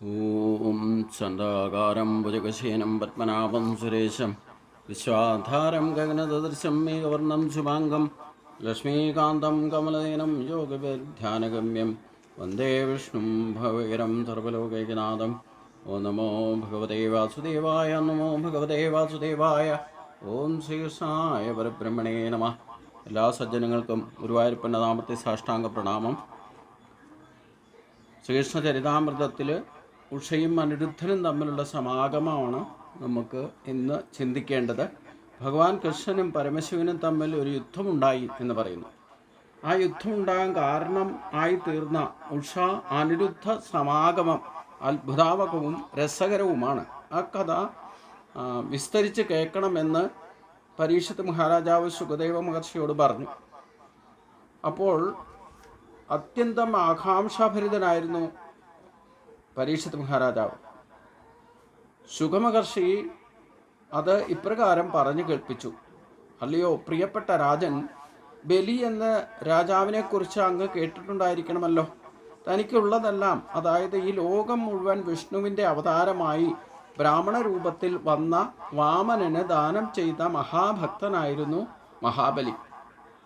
ॐ चण्डाकारं भुजगशेनं पद्मनाभं सुरेशं विश्वाधारं गगनददृशं मेघवर्णं शुभाङ्गं लक्ष्मीकान्तं कमलदीनं योगविध्यानगम्यं वन्दे विष्णुं भवगिरं सर्वलोकैकनाथम् ॐ नमो भगवते वासुदेवाय नमो ഭഗവതേ വാസുദേവായ ഓം ശ്രീകൃഷ്ണായ പരബ്രഹ്മണേ നമ എല്ലാ സജ്ജനങ്ങൾക്കും ഗുരുവായൂരപ്പൻ്റെ നാമത്തെ സാഷ്ടാംഗ പ്രണാമം ശ്രീകൃഷ്ണ ചരിതാമൃതത്തിൽ ഉഷയും അനിരുദ്ധനും തമ്മിലുള്ള സമാഗമമാണ് നമുക്ക് ഇന്ന് ചിന്തിക്കേണ്ടത്. ഭഗവാൻ കൃഷ്ണനും പരമശിവനും തമ്മിൽ ഒരു യുദ്ധമുണ്ടായി എന്ന് പറയുന്നു. ആ യുദ്ധമുണ്ടാകാൻ കാരണം ആയി തീർന്ന ഉഷ അനിരുദ്ധ സമാഗമം അത്ഭുതാവകവും രസകരവുമാണ്. ആ കഥ വിസ്തരിച്ച് കേൾക്കണമെന്ന് പരീക്ഷത്ത് മഹാരാജാവ് സുഖദേവ മഹർഷിയോട് പറഞ്ഞു. അപ്പോൾ അത്യന്തം ആകാംക്ഷാഭരിതനായിരുന്നു പരീക്ഷത്ത് മഹാരാജാവ്. സുഖമഹർഷി അത് ഇപ്രകാരം പറഞ്ഞു കേൾപ്പിച്ചു. അല്ലയോ പ്രിയപ്പെട്ട രാജൻ ബലി എന്ന രാജാവിനെക്കുറിച്ച് അങ്ങ് കേട്ടിട്ടുണ്ടായിരിക്കണമല്ലോ. തനിക്കുള്ളതെല്ലാം അതായത് ഈ ലോകം മുഴുവൻ വിഷ്ണുവിന്റെ അവതാരമായി ബ്രാഹ്മണ രൂപത്തിൽ വന്ന വാമനന് ദാനം ചെയ്ത മഹാഭക്തനായിരുന്നു മഹാബലി.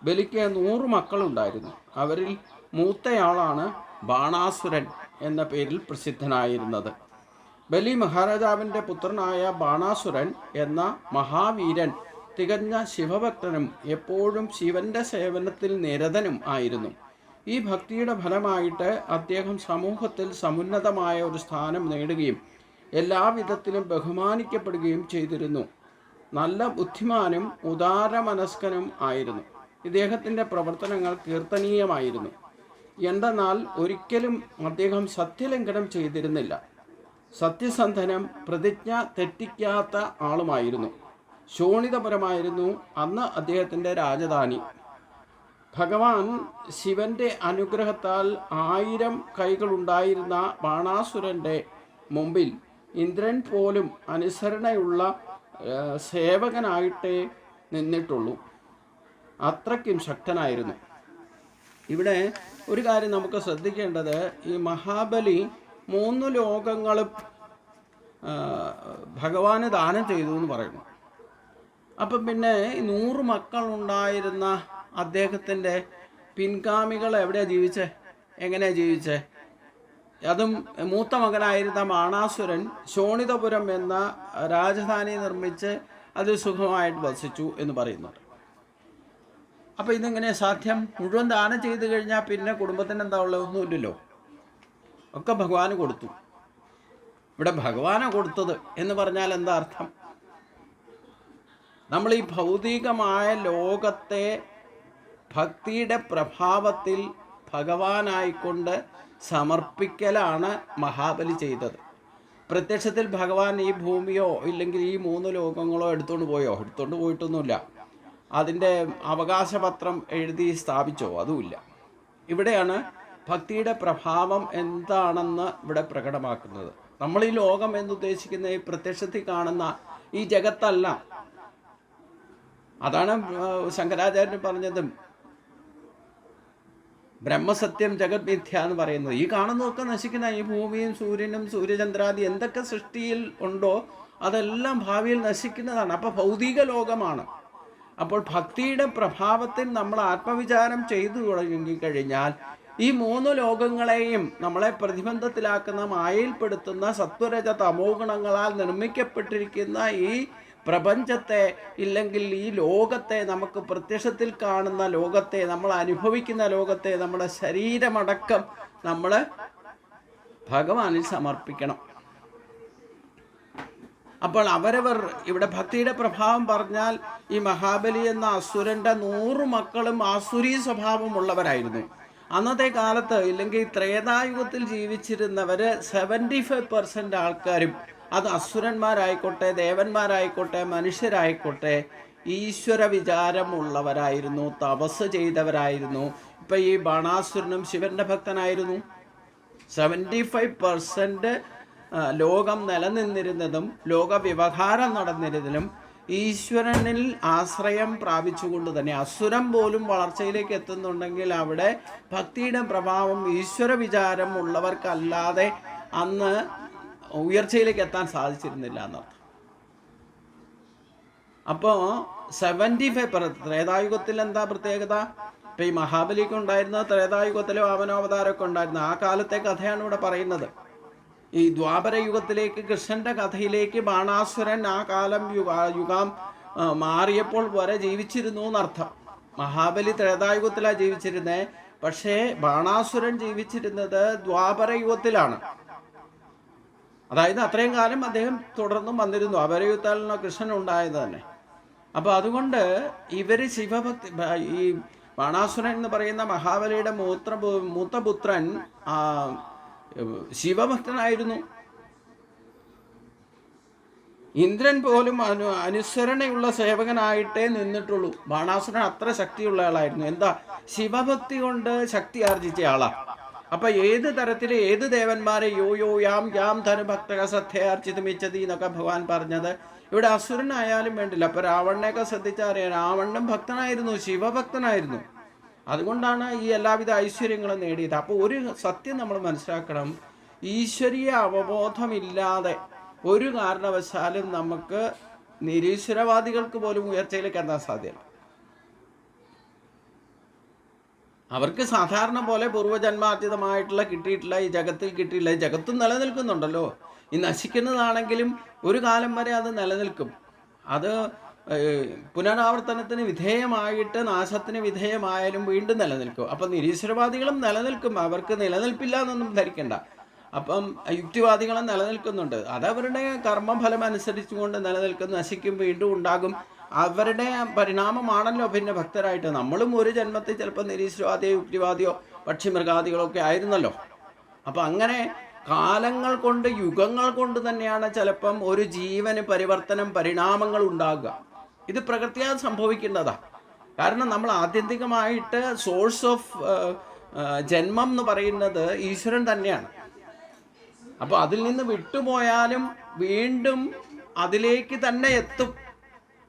ബലിക്ക് നൂറ് മക്കളുണ്ടായിരുന്നു. അവരിൽ മൂത്തയാളാണ് ബാണാസുരൻ. എന്ന പേരിൽ പ്രസിദ്ധനായിരുന്നത്. ബലി മഹാരാജാവിന്റെ പുത്രനായ ബാണാസുരൻ എന്ന മഹാവീരൻ തികഞ്ഞ ശിവഭക്തനും എപ്പോഴും ശിവന്റെ സേവനത്തിൽ നിരതനും ആയിരുന്നു. ഈ ഭക്തിയുടെ ഫലമായിട്ട് അദ്ദേഹം സമൂഹത്തിൽ സമുന്നതമായ ഒരു സ്ഥാനം നേടുകയും എല്ലാവിധത്തിലും ബഹുമാനിക്കപ്പെടുകയും ചെയ്തിരുന്നു. നല്ല ബുദ്ധിമാനും ഉദാരമനസ്കനും ആയിരുന്നു. ഇദ്ദേഹത്തിന്റെ പ്രവർത്തനങ്ങൾ കീർത്തനീയമായിരുന്നു. എന്തെന്നാൽ ഒരിക്കലും അദ്ദേഹം സത്യലംഘനം ചെയ്തിരുന്നില്ല. സത്യസന്ധനം പ്രതിജ്ഞ തെറ്റിക്കാത്ത ആളുമായിരുന്നു. ശോണിതപരമായിരുന്നു അന്ന് അദ്ദേഹത്തിന്റെ രാജധാനി. ഭഗവാൻ ശിവന്റെ അനുഗ്രഹത്താൽ ആയിരം കൈകളുണ്ടായിരുന്ന ബാണാസുരന്റെ മുമ്പിൽ ഇന്ദ്രൻ പോലും അനുസരണയുള്ള സേവകനായിട്ടേ നിന്നിട്ടുള്ളൂ. അത്രയ്ക്കും ശക്തനായിരുന്നു. ഇവിടെ ഒരു കാര്യം നമുക്ക് ശ്രദ്ധിക്കേണ്ടത് ഈ മഹാബലി മൂന്ന് ലോകങ്ങളും ആ, ഭഗവാന് ദാനം ചെയ്തു എന്ന് പറയുന്നു. അപ്പം പിന്നെ നൂറ് മക്കളുണ്ടായിരുന്ന അദ്ദേഹത്തിന്റെ പിൻഗാമികൾ എവിടെയാണ് ജീവിച്ചേ? എങ്ങനെയാണ് ജീവിച്ചേ? അതും മൂത്ത മകനായിരുന്ന മാണാസുരൻ ശോണിതപുരം എന്ന രാജധാനി നിർമ്മിച്ച് അത് സുഖമായിട്ട് വസിച്ചു എന്ന് പറയുന്നുണ്ട്. അപ്പോൾ ഇതെങ്ങനെ സാധ്യം? മുഴുവൻ ദാനം ചെയ്തു കഴിഞ്ഞാൽ പിന്നെ കുടുംബത്തിന് എന്താ ഉള്ളത്? ഒന്നുമില്ലല്ലോ. ഒക്കെ ഭഗവാന് കൊടുത്തു. ഇവിടെ ഭഗവാനെ കൊടുത്തത് എന്ന് പറഞ്ഞാൽ എന്താ അർത്ഥം? നമ്മൾ ഈ ഭൗതികമായ ലോകത്തെ ഭക്തിയുടെ പ്രഭാവത്തിൽ ഭഗവാനായിക്കൊണ്ട് സമർപ്പിക്കലാണ് മഹാബലി ചെയ്തത്. പ്രത്യക്ഷത്തിൽ ഭഗവാൻ ഈ ഭൂമിയോ ഇല്ലെങ്കിൽ ഈ മൂന്ന് ലോകങ്ങളോ എടുത്തുകൊണ്ട് പോയോ? എടുത്തുകൊണ്ട് പോയിട്ടൊന്നുമില്ല. അതിന്റെ അവകാശപത്രം എഴുതി സ്ഥാപിച്ചോ? അതുമില്ല. ഇവിടെയാണ് ഭക്തിയുടെ പ്രഭാവം എന്താണെന്ന് ഇവിടെ പ്രകടമാക്കുന്നത്. നമ്മൾ ഈ ലോകം എന്നുദ്ദേശിക്കുന്ന ഈ പ്രത്യക്ഷത്തിൽ കാണുന്ന ഈ ജഗത്തല്ല അതാണ് ശങ്കരാചാര്യൻ പറഞ്ഞതും ബ്രഹ്മസത്യം ജഗത് മിഥ്യ എന്ന് പറയുന്നത്. ഈ കാണുന്നതൊക്കെ നശിക്കുന്ന ഈ ഭൂമിയും സൂര്യനും സൂര്യചന്ദ്രാദി എന്തൊക്കെ സൃഷ്ടിയിൽ ഉണ്ടോ അതെല്ലാം ഭാവിയിൽ നശിക്കുന്നതാണ്. അപ്പോൾ ഭൗതിക ലോകമാണ്. അപ്പോൾ ഭക്തിയുടെ പ്രഭാവത്തിൽ നമ്മൾ ആത്മവിചാരം ചെയ്തു തുടങ്ങി കഴിഞ്ഞാൽ ഈ മൂന്ന് ലോകങ്ങളെയും നമ്മളെ പ്രതിബന്ധത്തിലാക്കുന്ന മായയിൽപ്പെടുത്തുന്ന സത്വരജ തമോ ഗുണങ്ങളാൽ നിർമ്മിക്കപ്പെട്ടിരിക്കുന്ന ഈ പ്രപഞ്ചത്തെ ഇല്ലെങ്കിൽ ഈ ലോകത്തെ നമുക്ക് പ്രത്യക്ഷത്തിൽ കാണുന്ന ലോകത്തെ നമ്മൾ അനുഭവിക്കുന്ന ലോകത്തെ നമ്മുടെ ശരീരമടക്കം നമ്മൾ ഭഗവാനിൽ സമർപ്പിക്കണം. അപ്പോൾ അവരവർ ഇവിടെ ഭക്തിയുടെ പ്രഭാവം പറഞ്ഞാൽ ഈ മഹാബലി എന്ന അസുരന്റെ നൂറ് മക്കളും ആസുരി സ്വഭാവമുള്ളവരായിരുന്നു അന്നത്തെ കാലത്ത് ഇല്ലെങ്കിൽ ത്രേതായുഗത്തിൽ ജീവിച്ചിരുന്നവര് സെവന്റി ഫൈവ് പെർസെന്റ് ആൾക്കാരും അത് അസുരന്മാരായിക്കോട്ടെ ദേവന്മാരായിക്കോട്ടെ മനുഷ്യരായിക്കോട്ടെ ഈശ്വര വിചാരമുള്ളവരായിരുന്നു തപസ് ചെയ്തവരായിരുന്നു. ഇപ്പം ഈ ബാണാസുരനും ശിവന്റെ ഭക്തനായിരുന്നു. സെവന്റി ഫൈവ് പെർസെന്റ് ലോകം നിലനിന്നിരുന്നതും ലോക വ്യവഹാരം നടന്നിരുന്നതും ഈശ്വരനിൽ ആശ്രയം പ്രാപിച്ചുകൊണ്ട് തന്നെ അസുരം പോലും വളർച്ചയിലേക്ക് എത്തുന്നുണ്ടെങ്കിൽ അവിടെ ഭക്തിയുടെ പ്രഭാവം ഈശ്വര വിചാരം ഉള്ളവർക്കല്ലാതെ അന്ന് ഉയർച്ചയിലേക്ക് എത്താൻ സാധിച്ചിരുന്നില്ല എന്നർത്ഥം. അപ്പോൾ സെവന്റി ഫൈവ് ത്രേതായുഗത്തിൽ എന്താ പ്രത്യേകത? ഇപ്പം ഈ മഹാബലിക്ക് ഉണ്ടായിരുന്ന ത്രേതായുഗത്തിലെ വാമനോവതാരമൊക്കെ ഉണ്ടായിരുന്നു. ആ കാലത്തെ കഥയാണ് ഇവിടെ പറയുന്നത്. ഈ ദ്വാപരയുഗത്തിലേക്ക് കൃഷ്ണന്റെ കഥയിലേക്ക് ബാണാസുരൻ ആ കാലം യുഗ യുഗം മാറിയപ്പോൾ വരെ ജീവിച്ചിരുന്നു എന്നർത്ഥം. മഹാബലി ത്രേതായുഗത്തിലാണ് ജീവിച്ചിരുന്നത് പക്ഷേ ബാണാസുരൻ ജീവിച്ചിരുന്നത് ദ്വാപരയുഗത്തിലാണ് അതായത് അത്രയും കാലം അദ്ദേഹം തുടർന്നും വന്നിരുന്നു. അപരയുഗത്താലോ കൃഷ്ണൻ ഉണ്ടായത് തന്നെ. അപ്പോൾ അതുകൊണ്ട് ഇവർ ശിവഭക്തി ഈ ബാണാസുരൻ എന്ന് പറയുന്ന മഹാബലിയുടെ മൂത്ര മൂത്തപുത്രൻ ശിവഭക്തനായിരുന്നു. ഇന്ദ്രൻ പോലും അനു അനുസരണയുള്ള സേവകനായിട്ടേ നിന്നിട്ടുള്ളൂ. ബാണാസുരൻ അത്ര ശക്തിയുള്ള ആളായിരുന്നു. എന്താ? ശിവഭക്തി കൊണ്ട് ശക്തി ആർജിച്ച ആളാ. അപ്പൊ ഏത് തരത്തിൽ ഏത് ദേവന്മാരെ യോ യോ യാം യാം ധനുഭക്തക മിച്ചതി എന്നൊക്കെ ഭഗവാൻ പറഞ്ഞത്. ഇവിടെ അസുരനായാലും വേണ്ടില്ല. അപ്പൊ രാവണനെയൊക്കെ ശ്രദ്ധിച്ചാൽ അറിയാം. രാവണനും ഭക്തനായിരുന്നു ശിവഭക്തനായിരുന്നു. അതുകൊണ്ടാണ് ഈ എല്ലാവിധ ഐശ്വര്യങ്ങളും നേടിയത്. അപ്പോൾ ഒരു സത്യം നമ്മൾ മനസ്സിലാക്കണം. ഈശ്വരീയ അവബോധമില്ലാതെ ഒരു കാരണവശാലും നമുക്ക് നിരീശ്വരവാദികൾക്ക് പോലും ഉയർച്ചയിലേക്ക് എത്താൻ സാധ്യമല്ല അവർക്ക് സാധാരണ പോലെ പൂർവജന്മാർജിതമായിട്ടുള്ള കിട്ടിയിട്ടില്ല ഈ ജഗത്തിൽ കിട്ടിയില്ല ഈ ജഗത്തും നിലനിൽക്കുന്നുണ്ടല്ലോ. ഈ നശിക്കുന്നതാണെങ്കിലും ഒരു കാലം വരെ അത് നിലനിൽക്കും. അത് പുനരാവർത്തനത്തിന് വിധേയമായിട്ട് നാശത്തിന് വിധേയമായാലും വീണ്ടും നിലനിൽക്കും. അപ്പം നിരീശ്വരവാദികളും നിലനിൽക്കും. അവർക്ക് നിലനിൽപ്പില്ല എന്നൊന്നും ധരിക്കണ്ട. അപ്പം യുക്തിവാദികളും നിലനിൽക്കുന്നുണ്ട്. അതവരുടെ കർമ്മഫലം അനുസരിച്ചുകൊണ്ട് നിലനിൽക്കും നശിക്കും വീണ്ടും ഉണ്ടാകും. അവരുടെ പരിണാമമാണല്ലോ പിന്നെ ഭക്തരായിട്ട്. നമ്മളും ഒരു ജന്മത്തിൽ ചിലപ്പോൾ നിരീശ്വരവാദിയോ യുക്തിവാദിയോ പക്ഷിമൃഗാദികളോ ഒക്കെ ആയിരുന്നല്ലോ. അപ്പം അങ്ങനെ കാലങ്ങൾ കൊണ്ട് യുഗങ്ങൾ കൊണ്ട് തന്നെയാണ് ചിലപ്പം ഒരു ജീവന് പരിവർത്തനം പരിണാമങ്ങൾ ഉണ്ടാകുക. ഇത് പ്രകൃത്യാ സംഭവിക്കുന്നതാ. കാരണം നമ്മൾ ആത്യന്തികമായിട്ട് സോഴ്സ് ഓഫ് ജന്മം എന്ന് പറയുന്നത് ഈശ്വരൻ തന്നെയാണ്. അപ്പോൾ അതിൽ നിന്ന് വിട്ടുപോയാലും വീണ്ടും അതിലേക്ക് തന്നെ എത്തും.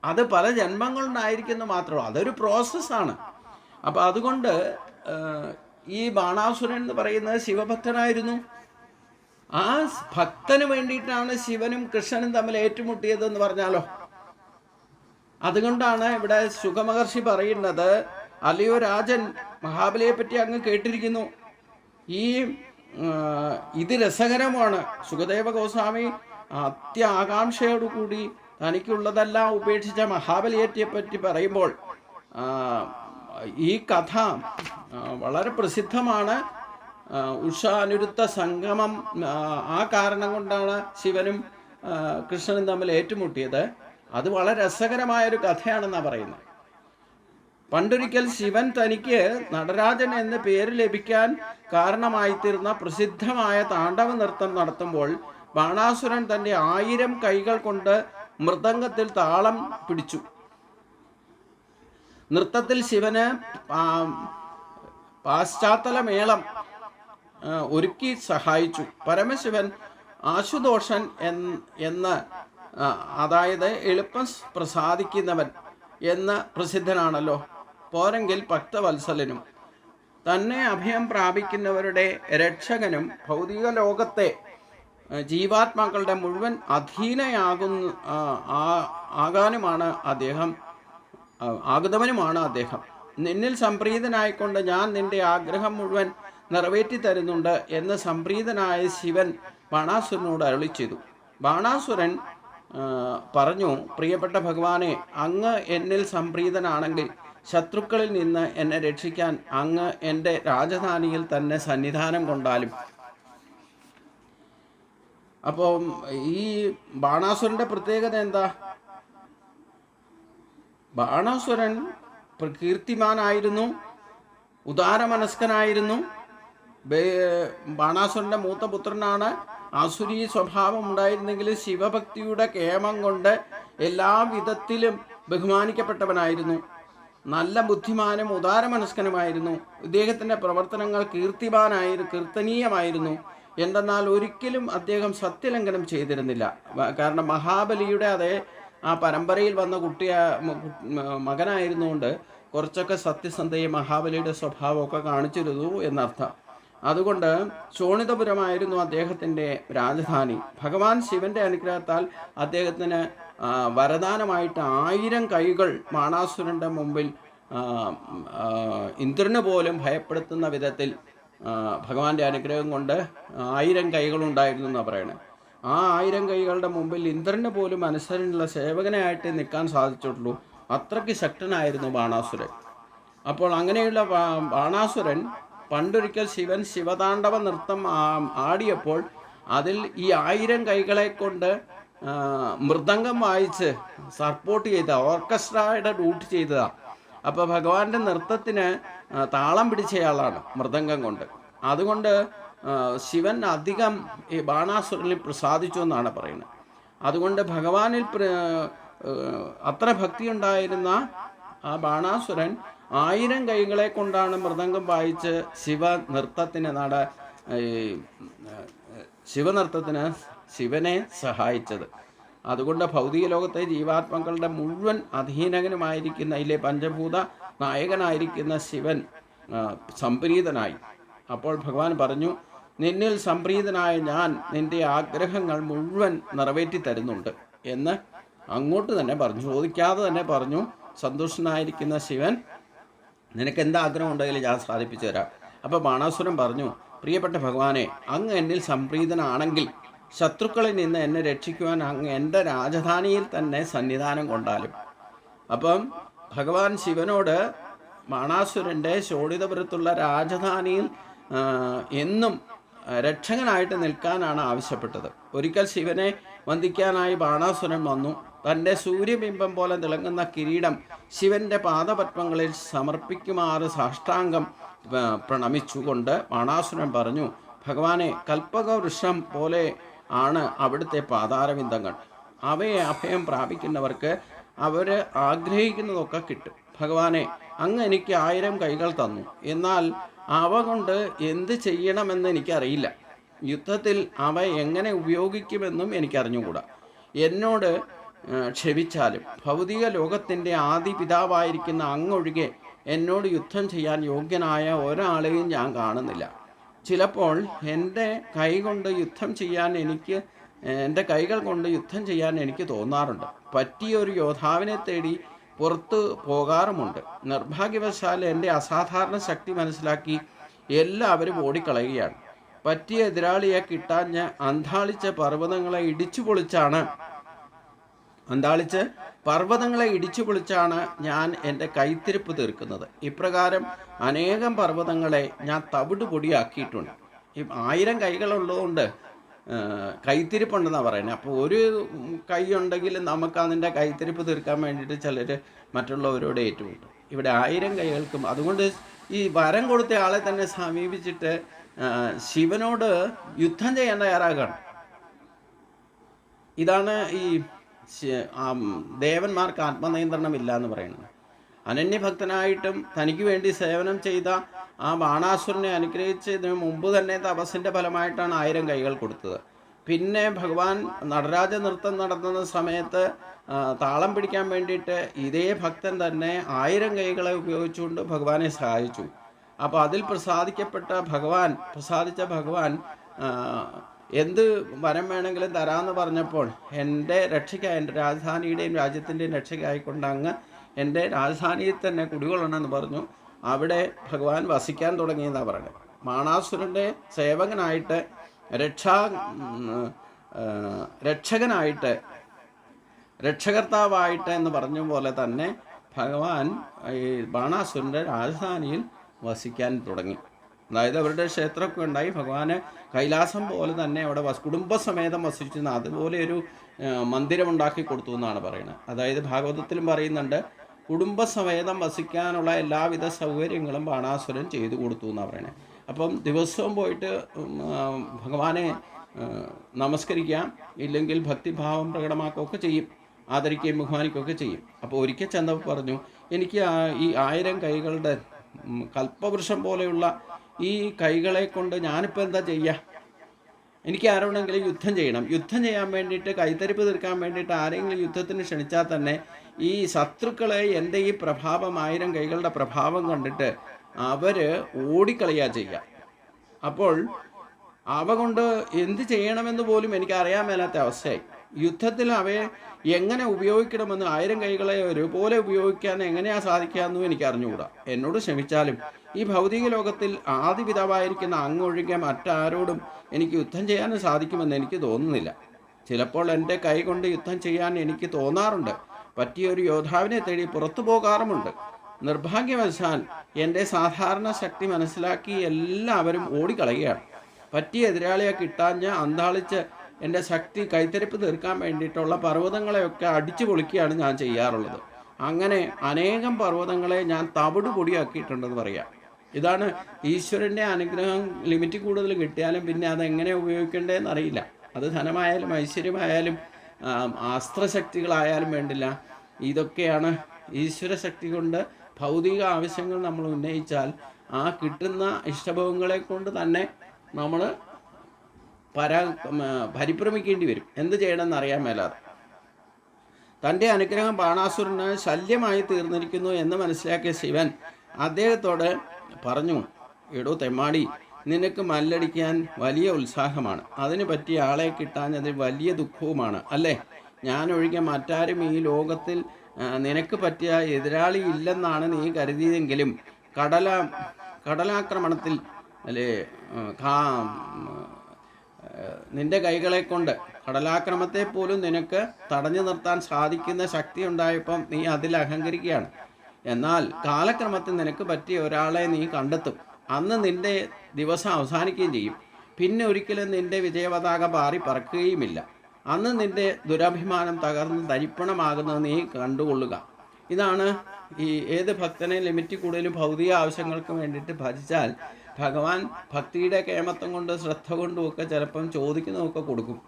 അത് പല ജന്മങ്ങളുണ്ടായിരിക്കുന്നു മാത്രമേ അതൊരു പ്രോസസ്സാണ് അപ്പോൾ അതുകൊണ്ട് ഈ ബാണാസുരൻ എന്ന് പറയുന്നത് ശിവഭക്തനായിരുന്നു. ആ ഭക്തന് വേണ്ടിയിട്ടാണ് ശിവനും കൃഷ്ണനും തമ്മിൽ ഏറ്റുമുട്ടിയതെന്ന് പറഞ്ഞാലോ? അതുകൊണ്ടാണ് ഇവിടെ സുഖമഹർഷി പറയുന്നത് അല്ലയോ രാജൻ മഹാബലിയെ പറ്റി അങ്ങ് കേട്ടിരിക്കുന്നു. ഈ ഇത് രസകരമാണ്. സുഖദേവ ഗോസ്വാമി അത്യാകാംക്ഷയോടുകൂടി തനിക്കുള്ളതെല്ലാം ഉപേക്ഷിച്ച മഹാബലിയെ പറ്റി പറയുമ്പോൾ ഈ കഥ വളരെ പ്രസിദ്ധമാണ്. ആ, ഉഷ അനുരുദ്ധ സംഗമം ആ കാരണം കൊണ്ടാണ് ശിവനും കൃഷ്ണനും തമ്മിൽ ഏറ്റുമുട്ടിയത്. അത് വളരെ രസകരമായ ഒരു കഥയാണെന്നാണ് പറയുന്നത്. പണ്ടൊരിക്കൽ ശിവൻ തനിക്ക് നടരാജൻ എന്ന പേര് ലഭിക്കാൻ കാരണമായി തീർന്ന പ്രസിദ്ധമായ താണ്ഡവ നൃത്തം നടത്തുമ്പോൾ ബാണാസുരൻ തന്റെ ആയിരം കൈകൾ കൊണ്ട് മൃദംഗത്തിൽ താളം പിടിച്ചു. നൃത്തത്തിൽ ശിവന് പാശ്ചാത്തല മേളം ഒരുക്കി സഹായിച്ചു. പരമശിവൻ ആശുദോഷൻ എന്ന അതായത് എളുപ്പം പ്രസാദിക്കുന്നവൻ എന്ന് പ്രസിദ്ധനാണല്ലോ. പോരെങ്കിൽ ഭക്തവത്സലനും തന്നെ അഭയം പ്രാപിക്കുന്നവരുടെ രക്ഷകനും ഭൗതിക ലോകത്തെ ജീവാത്മാക്കളുടെ മുഴുവൻ അധീനയാകുന്ന ആകാനുമാണ് അദ്ദേഹം ആഗതവനുമാണ് അദ്ദേഹം. നിന്നിൽ സംപ്രീതനായിക്കൊണ്ട് ഞാൻ നിന്റെ ആഗ്രഹം മുഴുവൻ നിറവേറ്റി തരുന്നുണ്ട് എന്ന് സംപ്രീതനായ ശിവൻ ബാണാസുരനോട് അരളിച്ചു ബാണാസുരൻ പറഞ്ഞു പ്രിയപ്പെട്ട ഭഗവാനെ അങ്ങ് എന്നിൽ സംപ്രീതനാണെങ്കിൽ ശത്രുക്കളിൽ നിന്ന് എന്നെ രക്ഷിക്കാൻ അങ്ങ് എന്റെ രാജധാനിയിൽ തന്നെ സന്നിധാനം കൊണ്ടാലും. അപ്പം ഈ ബാണാസുരന്റെ പ്രത്യേകത എന്താ? ബാണാസുരൻ കീർത്തിമാനായിരുന്നു ഉദാരമനസ്കനായിരുന്നു ബാണാസുരന്റെ മൂത്ത പുത്രനാണ് ആസുരി സ്വഭാവം ഉണ്ടായിരുന്നെങ്കിൽ ശിവഭക്തിയുടെ കേമം കൊണ്ട് എല്ലാ വിധത്തിലും ബഹുമാനിക്കപ്പെട്ടവനായിരുന്നു. നല്ല ബുദ്ധിമാനും ഉദാരമനസ്കനുമായിരുന്നു. ഇദ്ദേഹത്തിന്റെ പ്രവർത്തനങ്ങൾ കീർത്തിമാനായിരുന്നു കീർത്തനീയമായിരുന്നു. എന്തെന്നാൽ ഒരിക്കലും അദ്ദേഹം സത്യലംഘനം ചെയ്തിരുന്നില്ല. കാരണം മഹാബലിയുടെ അതേ ആ പരമ്പരയിൽ വന്ന കുട്ടിയ മകനായിരുന്നു കൊണ്ട് മകനായിരുന്നുകൊണ്ട് കുറച്ചൊക്കെ സത്യസന്ധയും മഹാബലിയുടെ സ്വഭാവമൊക്കെ കാണിച്ചിരുന്നു എന്നർത്ഥം. അതുകൊണ്ട് ശോണിതപുരമായിരുന്നു അദ്ദേഹത്തിന്റെ രാജധാനി. ഭഗവാൻ ശിവന്റെ അനുഗ്രഹത്താൽ അദ്ദേഹത്തിന് വരദാനമായിട്ട് ആയിരം കൈകൾ മാണാസുരന്റെ മുമ്പിൽ ഇന്ദ്രന് പോലും ഭയപ്പെടുത്തുന്ന വിധത്തിൽ ഭഗവാന്റെ അനുഗ്രഹം കൊണ്ട് ആയിരം കൈകളുണ്ടായിരുന്നു എന്നാണ് പറയണത് ആ ആയിരം കൈകളുടെ മുമ്പിൽ ഇന്ദ്രന് പോലും അനുസരണയുള്ള സേവകനായിട്ട് നിൽക്കാൻ സാധിച്ചിട്ടുള്ളൂ. അത്രയ്ക്ക് ശക്തനായിരുന്നു ബാണാസുരൻ. അപ്പോൾ അങ്ങനെയുള്ള ബാണാസുരൻ പണ്ടൊരിക്കൽ ശിവൻ ശിവതാണ്ഡവ നൃത്തം ആടിയപ്പോൾ അതിൽ ഈ ആയിരം കൈകളെ കൊണ്ട് മൃദംഗം വായിച്ച് സപ്പോർട്ട് ചെയ്ത ഓർക്കസ്ട്രയുടെ ഡ്യൂട്ടി ചെയ്തതാ. അപ്പോൾ ഭഗവാന്റെ നൃത്തത്തിന് താളം പിടിച്ചയാളാണ് മൃദംഗം കൊണ്ട്. അതുകൊണ്ട് ശിവൻ അധികം ഈ ബാണാസുരനിൽ പ്രസാദിച്ചു എന്നാണ് പറയുന്നത്. അതുകൊണ്ട് ഭഗവാനിൽ അത്ര ഭക്തി ഭക്തിയുണ്ടായിരുന്ന ആ ബാണാസുരൻ ആയിരം കൈകളെ കൊണ്ടാണ് മൃദംഗം വായിച്ച് ശിവ നൃത്തത്തിന് നട ശിവ നൃത്തത്തിന് ശിവനൃത്തത്തിന് ശിവനെ സഹായിച്ചത്. അതുകൊണ്ട് ഭൗതിക ലോകത്തെ ജീവാത്മാക്കളുടെ മുഴുവൻ അധീനകനുമായിരിക്കുന്ന ഇതിലെ പഞ്ചഭൂത നായകനായിരിക്കുന്ന ശിവൻ സംപ്രീതനായി. അപ്പോൾ ഭഗവാൻ പറഞ്ഞു നിന്നിൽ സംപ്രീതനായ ഞാൻ നിന്റെ ആഗ്രഹങ്ങൾ മുഴുവൻ നിറവേറ്റി തരുന്നുണ്ട് എന്ന് അങ്ങോട്ട് തന്നെ പറഞ്ഞു ചോദിക്കാതെ തന്നെ പറഞ്ഞു സന്തുഷ്ടനായിരിക്കുന്ന ശിവൻ നിനക്ക് എന്താ ആഗ്രഹം ഉണ്ടെങ്കിലും ഞാൻ സാധിപ്പിച്ചു തരാം. അപ്പോൾ ബാണാസുരൻ പറഞ്ഞു പ്രിയപ്പെട്ട ഭഗവാനെ അങ്ങ് എന്നിൽ സംപ്രീതനാണെങ്കിൽ ശത്രുക്കളിൽ നിന്ന് എന്നെ രക്ഷിക്കുവാൻ അങ്ങ് എന്റെ രാജധാനിയിൽ തന്നെ സന്നിധാനം കൊണ്ടാലും. അപ്പം ഭഗവാൻ ശിവനോട് ബാണാസുരന്റെ ശോണിതപുരത്തുള്ള രാജധാനിയിൽ എന്നും രക്ഷകനായിട്ട് നിൽക്കാനാണ് ആവശ്യപ്പെട്ടത്. ഒരിക്കൽ ശിവനെ വന്ദിക്കാനായി ബാണാസുരൻ വന്നു. തന്റെ സൂര്യബിംബം പോലെ തിളങ്ങുന്ന കിരീടം ശിവന്റെ പാദപത്മങ്ങളിൽ സമർപ്പിക്കുമാറ് സാഷ്ടാംഗം പ്രണമിച്ചുകൊണ്ട് ബാണാസുരൻ പറഞ്ഞു ഭഗവാനെ കൽപ്പക വൃക്ഷം പോലെ ആണ് അവിടുത്തെ പാതാരവിന്ദങ്ങൾ അവയെ അഭയം പ്രാപിക്കുന്നവർക്ക് അവർ ആഗ്രഹിക്കുന്നതൊക്കെ കിട്ടും. ഭഗവാനെ അങ്ങ് എനിക്ക് ആയിരം കൈകൾ തന്നു. എന്നാൽ അവ കൊണ്ട് എന്ത് ചെയ്യണമെന്ന് എനിക്കറിയില്ല. യുദ്ധത്തിൽ അവ എങ്ങനെ ഉപയോഗിക്കുമെന്നും എനിക്കറിഞ്ഞുകൂടാ. എന്നോട് ക്ഷമിച്ചാലും ഭൗതിക ലോകത്തിന്റെ ആദി പിതാവായിരിക്കുന്ന അങ്ങൊഴികെ എന്നോട് യുദ്ധം ചെയ്യാൻ യോഗ്യനായ ഒരാളെയും ഞാൻ കാണുന്നില്ല. ചിലപ്പോൾ എന്റെ കൈ കൊണ്ട് യുദ്ധം ചെയ്യാൻ എനിക്ക് എന്റെ കൈകൾ കൊണ്ട് യുദ്ധം ചെയ്യാൻ എനിക്ക് തോന്നാറുണ്ട്. പറ്റിയ ഒരു യോദ്ധാവിനെ തേടി പുറത്തു പോകാറുമുണ്ട്. നിർഭാഗ്യവശാൽ എന്റെ അസാധാരണ ശക്തി മനസ്സിലാക്കി എല്ലാവരും ഓടിക്കളയുകയാണ്. പറ്റിയ എതിരാളിയെ കിട്ടാഞ്ഞ് അന്താളിച്ച പർവതങ്ങളെ ഇടിച്ചു പൊളിച്ചാണ് അന്താളിച്ച് പർവതങ്ങളെ ഇടിച്ചു പൊളിച്ചാണ് ഞാൻ എന്റെ കൈത്തിരിപ്പ് തീർക്കുന്നത്. ഇപ്രകാരം അനേകം പർവതങ്ങളെ ഞാൻ തവിട് പൊടിയാക്കിയിട്ടുണ്ട് ഈ ആയിരം കൈകളുള്ളതുകൊണ്ട് കൈത്തിരിപ്പുണ്ടെന്നാണ് പറയുന്നത്. അപ്പോൾ ഒരു കൈ ഉണ്ടെങ്കിൽ നമുക്ക് അതിന്റെ കൈത്തിരിപ്പ് തീർക്കാൻ വേണ്ടിയിട്ട് ചിലർ മറ്റുള്ളവരോട് ഏറ്റുമുട്ടും. ഇവിടെ ആയിരം കൈകൾക്കും അതുകൊണ്ട് ഈ വരം കൊടുത്ത ആളെ തന്നെ സമീപിച്ചിട്ട് ശിവനോട് യുദ്ധം ചെയ്യാൻ തയ്യാറാകണം. ഇതാണ് ഈ ദേവന്മാർക്ക് ആത്മനിയന്ത്രണം ഇല്ല എന്ന് പറയുന്നത്. അനന്യഭക്തനായിട്ടും തനിക്ക് വേണ്ടി സേവനം ചെയ്ത ആ ബാണാസുരനെ അനുഗ്രഹിച്ചതിന് മുമ്പ് തന്നെ തപസ്സിന്റെ ഫലമായിട്ടാണ് ആയിരം കൈകൾ കൊടുത്തത്. പിന്നെ ഭഗവാൻ നടരാജ നൃത്തം നടത്തുന്ന സമയത്ത് താളം പിടിക്കാൻ വേണ്ടിയിട്ട് ഇതേ ഭക്തൻ തന്നെ ആയിരം കൈകളെ ഉപയോഗിച്ചുകൊണ്ട് ഭഗവാനെ സഹായിച്ചു. അപ്പോൾ അതിൽ പ്രസാദിക്കപ്പെട്ട ഭഗവാൻ പ്രസാദിച്ച ഭഗവാൻ എന്ത് വരം വേണമെങ്കിലും തരാമെന്ന് പറഞ്ഞപ്പോൾ എന്റെ രക്ഷയ്ക്കായി എന്റെ രാജധാനിയുടെയും രാജ്യത്തിന്റെയും രക്ഷയ്ക്കായിക്കൊണ്ട് അങ്ങ് എന്റെ രാജധാനിയിൽ തന്നെ കുടികൊള്ളണമെന്ന് പറഞ്ഞു. അവിടെ ഭഗവാൻ വസിക്കാൻ തുടങ്ങിയെന്നാണ് പറയുന്നത് മാണാസുരന്റെ സേവകനായിട്ട് രക്ഷാ രക്ഷകനായിട്ട് രക്ഷകർത്താവായിട്ട് എന്ന് പറഞ്ഞ പോലെ തന്നെ ഭഗവാൻ ഈ ബാണാസുരന്റെ രാജധാനിയിൽ വസിക്കാൻ തുടങ്ങി. അതായത് അവരുടെ ക്ഷേത്രമൊക്കെ ഉണ്ടായി. ഭഗവാന് കൈലാസം പോലെ തന്നെ അവിടെ വസ് കുടുംബസമേതം വസിച്ചിരുന്ന അതുപോലെ ഒരു മന്ദിരം ഉണ്ടാക്കി കൊടുത്തു എന്നാണ് പറയുന്നത്. അതായത് ഭാഗവതത്തിലും പറയുന്നുണ്ട് കുടുംബസമേതം വസിക്കാനുള്ള എല്ലാവിധ സൗകര്യങ്ങളും ബാണാസുരൻ ചെയ്തു കൊടുത്തു എന്നാണ് പറയുന്നത്. അപ്പം ദിവസവും പോയിട്ട് ഭഗവാനെ നമസ്കരിക്കാം ഇല്ലെങ്കിൽ ഭക്തിഭാവം പ്രകടമാക്കുകയൊക്കെ ചെയ്യും ആദരിക്കുകയും ബഹുമാനിക്കുകയൊക്കെ ചെയ്യും. അപ്പോൾ ഒരിക്കൽ ചെന്നപ്പോൾ പറഞ്ഞു എനിക്ക് ഈ ആയിരം കൈകളുടെ കൽപ്പവൃക്ഷം പോലെയുള്ള ഈ കൈകളെ കൊണ്ട് ഞാനിപ്പോൾ എന്താ ചെയ്യുക എനിക്ക് ആരോടെങ്കിലും യുദ്ധം ചെയ്യണം. യുദ്ധം ചെയ്യാൻ വേണ്ടിയിട്ട് കൈത്തരിപ്പ് തീർക്കാൻ വേണ്ടിയിട്ട് ആരെങ്കിലും യുദ്ധത്തിന് ക്ഷണിച്ചാൽ തന്നെ ഈ ശത്രുക്കളെ എന്റെ ഈ പ്രഭാവം ആയിരം കൈകളുടെ പ്രഭാവം കണ്ടിട്ട് അവർ ഓടിക്കളിയാ ചെയ്യുക അപ്പോൾ അവ കൊണ്ട് എന്ത് ചെയ്യണമെന്ന് പോലും എനിക്ക് അറിയാൻ മേലാത്ത അവസ്ഥയായി. യുദ്ധത്തിൽ അവയെ എങ്ങനെ ഉപയോഗിക്കണമെന്ന് ആയിരം കൈകളെ ഒരുപോലെ ഉപയോഗിക്കാൻ എങ്ങനെയാ സാധിക്കാമെന്നും എനിക്ക് അറിഞ്ഞുകൂടാ എന്നോട് ക്ഷമിച്ചാലും ഈ ഭൗതിക ലോകത്തിൽ ആദ്യ പിതാവായിരിക്കുന്ന അങ്ങൊഴികെ മറ്റാരോടും എനിക്ക് യുദ്ധം ചെയ്യാനും സാധിക്കുമെന്ന് എനിക്ക് തോന്നുന്നില്ല. ചിലപ്പോൾ എന്റെ കൈ കൊണ്ട് യുദ്ധം ചെയ്യാൻ എനിക്ക് തോന്നാറുണ്ട്. പറ്റിയ ഒരു യോദ്ധാവിനെ തേടി പുറത്തു പോകാറുമുണ്ട്. നിർഭാഗ്യവശാൽ എന്റെ സാധാരണ ശക്തി മനസ്സിലാക്കി എല്ലാവരും ഓടിക്കളയുകയാണ്. പറ്റിയ എതിരാളിയെ കിട്ടാഞ്ഞ് അന്താളിച്ച് എന്റെ ശക്തി കൈത്തരിപ്പ് തീർക്കാൻ വേണ്ടിയിട്ടുള്ള പർവതങ്ങളെയൊക്കെ അടിച്ചു പൊളിക്കുകയാണ് ഞാൻ ചെയ്യാറുള്ളത്. അങ്ങനെ അനേകം പർവതങ്ങളെ ഞാൻ തവിട് പൊടിയാക്കിയിട്ടുണ്ടെന്ന് പറയാം. ഇതാണ് ഈശ്വരന്റെ അനുഗ്രഹം ലിമിറ്റ് കൂടുതൽ കിട്ടിയാലും പിന്നെ അതെങ്ങനെ ഉപയോഗിക്കേണ്ടതെന്ന് അറിയില്ല. അത് ധനമായാലും ഐശ്വര്യമായാലും അസ്ത്രശക്തികളായാലും വേണ്ടില്ല. ഇതൊക്കെയാണ് ഈശ്വര ശക്തി കൊണ്ട് ഭൗതിക ആവശ്യങ്ങൾ നമ്മൾ ഉന്നയിച്ചാൽ ആ കിട്ടുന്ന ഇഷ്ടഭോഗങ്ങളെ കൊണ്ട് തന്നെ നമ്മൾ പരാ പരിഭ്രമിക്കേണ്ടി വരും. എന്ത് ചെയ്യണമെന്ന് അറിയാൻ മേലാതെ. തന്റെ അനുഗ്രഹം ബാണാസുരന് ശല്യമായി തീർന്നിരിക്കുന്നു എന്ന് മനസ്സിലാക്കിയ ശിവൻ അദ്ദേഹത്തോട് പറഞ്ഞു എടോ തെമ്മാടി നിനക്ക് മല്ലടിക്കാൻ വലിയ ഉത്സാഹമാണ്. അതിന് പറ്റിയ ആളെ കിട്ടാഞ്ഞത് വലിയ ദുഃഖവുമാണ് അല്ലേ? ഞാനൊഴികെ മറ്റാരും ഈ ലോകത്തിൽ നിനക്ക് പറ്റിയ എതിരാളി ഇല്ലെന്നാണ് നീ കരുതിയതെങ്കിലും കടല കടലാക്രമണത്തിൽ അല്ലേ നിന്റെ കൈകളെ കൊണ്ട് കടലാക്രമത്തെ പോലും നിനക്ക് തടഞ്ഞു നിർത്താൻ സാധിക്കുന്ന ശക്തി ഉണ്ടായപ്പം നീ അതിൽ അഹങ്കരിക്കുകയാണ്. എന്നാൽ കാലക്രമത്തിൽ നിനക്ക് പറ്റിയ ഒരാളെ നീ കണ്ടെത്തും. അന്ന് നിന്റെ ദിവസം അവസാനിക്കുകയും ചെയ്യും. പിന്നെ ഒരിക്കലും നിന്റെ വിജയപതാക പാറി പറക്കുകയുമില്ല. അന്ന് നിന്റെ ദുരഭിമാനം തകർന്ന് തരിപ്പണമാകുന്നത് നീ കണ്ടുകൊള്ളുക. ഇതാണ് ഈ ഏത് ഭക്തനെ ലിമിറ്റ് കൂടുതലും ഭൗതിക ആവശ്യങ്ങൾക്ക് വേണ്ടിയിട്ട് ഭജിച്ചാൽ ഭഗവാൻ ഭക്തിയുടെ കേമത്വം കൊണ്ട് ശ്രദ്ധ കൊണ്ടും ഒക്കെ ചിലപ്പം ചോദിക്കുന്നതൊക്കെ കൊടുക്കും.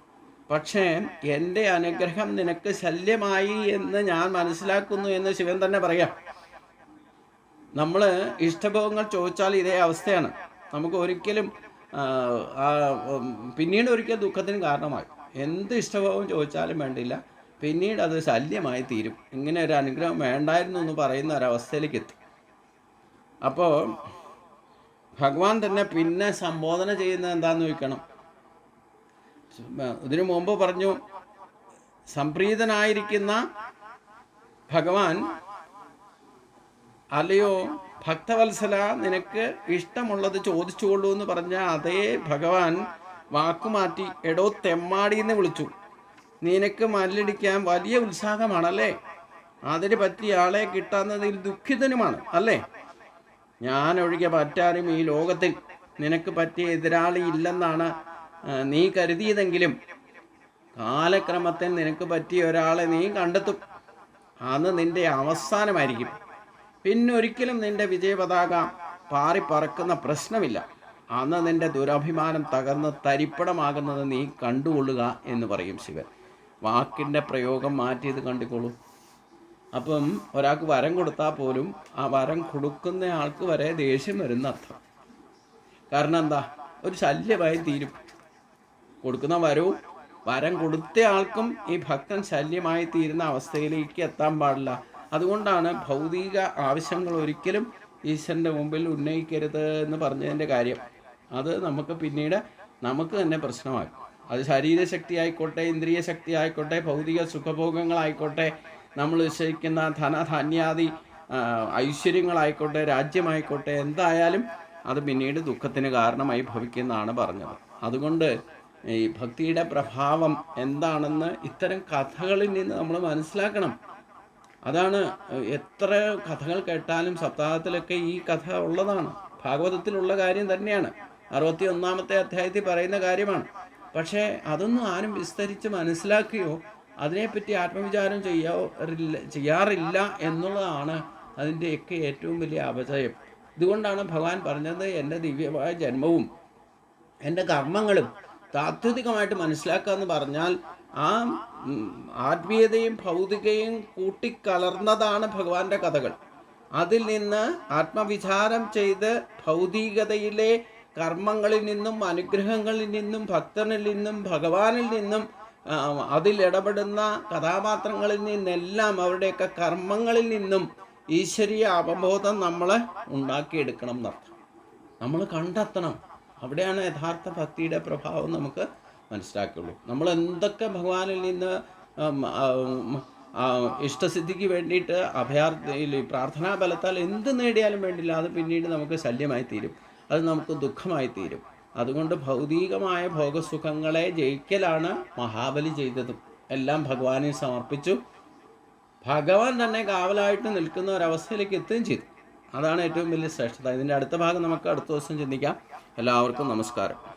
പക്ഷേ എന്റെ അനുഗ്രഹം നിനക്ക് ശല്യമായി എന്ന് ഞാൻ മനസ്സിലാക്കുന്നു എന്ന് ശിവൻ തന്നെ പറയാം. നമ്മൾ ഇഷ്ടഭോഗങ്ങൾ ചോദിച്ചാൽ ഇതേ അവസ്ഥയാണ്. നമുക്ക് ഒരിക്കലും പിന്നീട് ഒരിക്കൽ ദുഃഖത്തിന് കാരണമായി. എന്ത് ഇഷ്ടഭോഗം ചോദിച്ചാലും വേണ്ടില്ല. പിന്നീട് അത് ശല്യമായി തീരും. ഇങ്ങനെ ഒരു അനുഗ്രഹം വേണ്ടായിരുന്നു എന്ന് പറയുന്ന ഒരവസ്ഥയിലേക്ക് എത്തും. അപ്പോൾ ഭഗവാൻ തന്നെ പിന്നെ സംബോധന ചെയ്യുന്നത് എന്താന്ന് ചോദിക്കണം. ഇതിനു മുമ്പ് പറഞ്ഞു സംപ്രീതനായിരിക്കുന്ന ഭഗവാൻ അല്ലയോ ഭക്തവത്സല നിനക്ക് ഇഷ്ടമുള്ളത് ചോദിച്ചുകൊള്ളൂ എന്ന് പറഞ്ഞ അതേ ഭഗവാൻ വാക്കുമാറ്റി എടോ തെമ്മാടി എന്ന് വിളിച്ചു. നിനക്ക് മല്ലിടിക്കാൻ വലിയ ഉത്സാഹമാണല്ലേ? അതിന് പറ്റിയ ആളെ കിട്ടാവുന്നതിൽ ദുഃഖിതനുമാണ് അല്ലേ? ഞാൻ ഒഴികെ മറ്റാരും ഈ ലോകത്തിൽ നിനക്ക് പറ്റിയ എതിരാളി ഇല്ലെന്നാണ് നീ കരുതിയതെങ്കിലും കാലക്രമത്തിൽ നിനക്ക് പറ്റിയ ഒരാളെ നീ കണ്ടെത്തും. അന്ന് നിന്റെ അവസാനമായിരിക്കും. പിന്നൊരിക്കലും നിന്റെ വിജയപതാക പാറി പറക്കുന്ന പ്രശ്നമില്ല. അന്ന് നിന്റെ ദുരഭിമാനം തകർന്ന് തരിപ്പണമാകുന്നത് നീ കണ്ടുകൊള്ളുക എന്ന് പറയും ശിവൻ. വാക്കിന്റെ പ്രയോഗം മാറ്റിയത് കണ്ടുകൊള്ളൂ. അപ്പം ഒരാൾക്ക് വരം കൊടുത്താൽ പോലും ആ വരം കൊടുക്കുന്ന ആൾക്ക് വരെ ദേഷ്യം വരുന്ന അർത്ഥം. കാരണം എന്താ? ഒരു ശല്യമായി തീരും. കൊടുക്കുന്ന വരവും വരം കൊടുത്ത ആൾക്കും ഈ ഭക്തൻ ശല്യമായി തീരുന്ന അവസ്ഥയിലേക്ക് എത്താൻ പാടില്ല. അതുകൊണ്ടാണ് ഭൗതിക ആവശ്യങ്ങൾ ഒരിക്കലും ഈശ്വരന്റെ മുമ്പിൽ ഉന്നയിക്കരുത് എന്ന് പറഞ്ഞതിന്റെ കാര്യം. അത് നമുക്ക് പിന്നീട് നമുക്ക് തന്നെ പ്രശ്നമാകും അത് ശരീരശക്തി ആയിക്കോട്ടെ ഇന്ദ്രിയ ശക്തി ആയിക്കോട്ടെ ഭൗതിക സുഖഭോഗങ്ങളായിക്കോട്ടെ നമ്മൾ നിശ്ചയിക്കുന്ന ധനധാന്യാദി ഐശ്വര്യങ്ങളായിക്കോട്ടെ രാജ്യമായിക്കോട്ടെ എന്തായാലും അത് പിന്നീട് ദുഃഖത്തിന് കാരണമായി ഭവിക്കുന്നതാണ് പറഞ്ഞത്. അതുകൊണ്ട് ഈ ഭക്തിയുടെ പ്രഭാവം എന്താണെന്ന് ഇത്തരം കഥകളിൽ നിന്ന് നമ്മൾ മനസ്സിലാക്കണം. അതാണ് എത്ര കഥകൾ കേട്ടാലും സപ്താഹത്തിലൊക്കെ ഈ കഥ ഉള്ളതാണ്. ഭാഗവതത്തിലുള്ള കാര്യം തന്നെയാണ്. അറുപത്തി ഒന്നാമത്തെ അധ്യായത്തിൽ പറയുന്ന കാര്യമാണ്. പക്ഷേ അതൊന്നും ആരും വിസ്തരിച്ച് മനസ്സിലാക്കുകയോ അതിനെപ്പറ്റി ആത്മവിചാരം ചെയ്യാറില്ല ചെയ്യാറില്ല എന്നുള്ളതാണ് അതിന്റെയൊക്കെ ഏറ്റവും വലിയ അപജയം ഇതുകൊണ്ടാണ് ഭഗവാൻ പറഞ്ഞത് എന്റെ ദിവ്യമായ ജന്മവും എന്റെ കർമ്മങ്ങളും താത്വികമായിട്ട് മനസ്സിലാക്കുക എന്ന് പറഞ്ഞാൽ ആ ആത്മീയതയും ഭൗതികയും കൂട്ടിക്കലർന്നതാണ് ഭഗവാന്റെ കഥകൾ. അതിൽ നിന്ന് ആത്മവിചാരം ചെയ്ത് ഭൗതികതയിലെ കർമ്മങ്ങളിൽ നിന്നും അനുഗ്രഹങ്ങളിൽ നിന്നും ഭക്തനിൽ നിന്നും ഭഗവാനിൽ നിന്നും ഇടപെടുന്ന കഥാപാത്രങ്ങളിൽ നിന്നെല്ലാം അവരുടെയൊക്കെ കർമ്മങ്ങളിൽ നിന്നും ഈശ്വരീയ അവബോധം നമ്മൾ ഉണ്ടാക്കിയെടുക്കണം എന്നർത്ഥം. നമ്മൾ കണ്ടെത്തണം. അവിടെയാണ് യഥാർത്ഥ ഭക്തിയുടെ പ്രഭാവം നമുക്ക് മനസ്സിലാക്കുള്ളൂ. നമ്മൾ എന്തൊക്കെ ഭഗവാനിൽ നിന്ന് ഇഷ്ടസിദ്ധിക്ക് വേണ്ടിയിട്ട് അഭയാർത്ഥി പ്രാർത്ഥനാ ബലത്താൽ എന്ത് നേടിയാലും വേണ്ടില്ല അത് പിന്നീട് നമുക്ക് ശല്യമായി തീരും. അത് നമുക്ക് ദുഃഖമായി തീരും. അതുകൊണ്ട് ഭൗതികമായ ഭോഗസുഖങ്ങളെ ജയിക്കലാണ് മഹാബലി ചെയ്തതും. എല്ലാം ഭഗവാനെ സമർപ്പിച്ചു. ഭഗവാൻ തന്നെ കാവലായിട്ട് നിൽക്കുന്ന ഒരവസ്ഥയിലേക്ക് എത്തുകയും ചെയ്തു. അതാണ് ഏറ്റവും വലിയ ശ്രേഷ്ഠത. ഇതിന്റെ അടുത്ത ഭാഗം നമുക്ക് അടുത്ത ദിവസം ചിന്തിക്കാം. എല്ലാവർക്കും നമസ്കാരം.